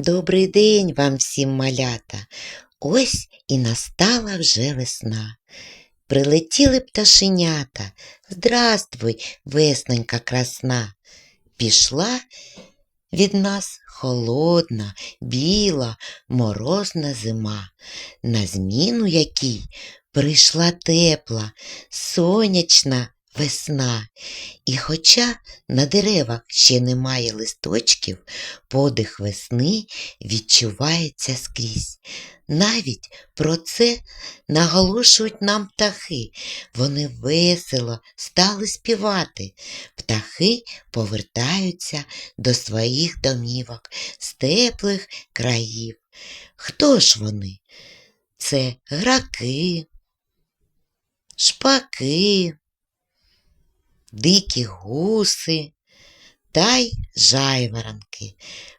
Добрий день вам всім, малята. Ось і настала вже весна. Прилетіли пташенята. Здравствуй, весненька красна. Пішла від нас холодна, біла, морозна зима, на зміну якій прийшла тепла, сонячна весна. І хоча на деревах ще немає листочків, подих весни відчувається скрізь. Навіть про це наголошують нам птахи. Вони весело стали співати. Птахи повертаються до своїх домівок з теплих країв. Хто ж вони? Це граки, шпаки, дикі гуси та й жайворонки.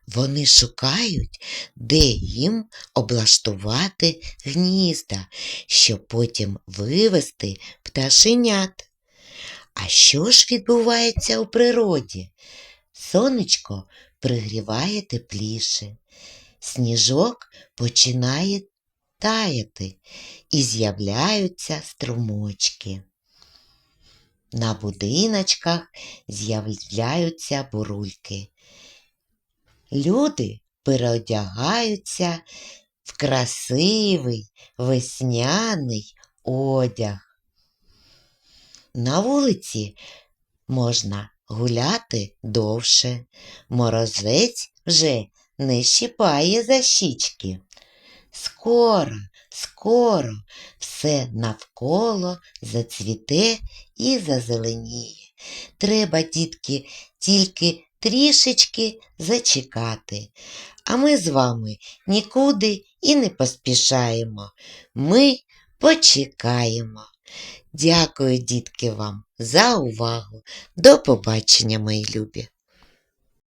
Вони шукають, де їм облаштувати гнізда, щоб потім вивести пташенят. А що ж відбувається у природі? Сонечко пригріває тепліше, сніжок починає таяти і з'являються струмочки. На будиночках з'являються бурульки. Люди переодягаються в красивий весняний одяг. На вулиці можна гуляти довше. Морозець вже не щипає за щічки. Скоро, скоро все навколо зацвіте і зазеленіє. Треба, дітки, тільки трішечки зачекати. А ми з вами нікуди і не поспішаємо. Ми почекаємо. Дякую, дітки, вам за увагу. До побачення, мої любі!